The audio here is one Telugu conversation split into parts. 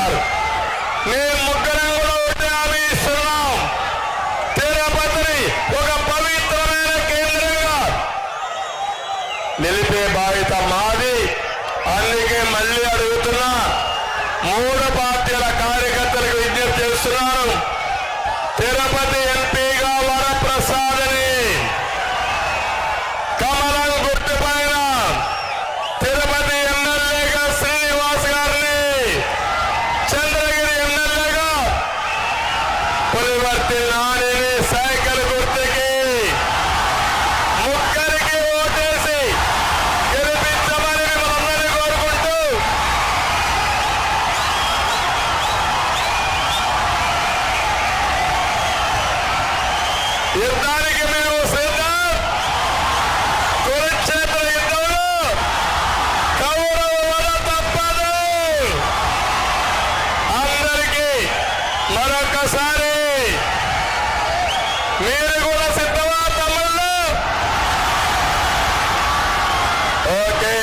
చేశారు. మేము ముగ్గురం కేంద్రంగా నిలిపే బాధ్యత మాది. అందుకే మళ్ళీ అడుగుతున్నా మూడు పార్టీల కార్యకర్తలకు విజ్ఞప్తి చేస్తున్నాను. తిరుపతి ఎంపీ పులివర్తి నానిని సైకిల్ గుర్తుకి. ముగ్గురికి ఓటేసి గెలిపించమని మిమ్మల్ని కోరుకుంటూ. యుద్ధానికి మీరు కూడా సిద్ధమా తమ్ముళ్ళు? ఓకే.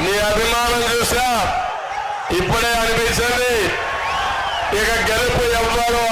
నీ అభిమానం చూసా ఇప్పుడే అనిపించింది. ఇక గెలుపు ఎవ్వరు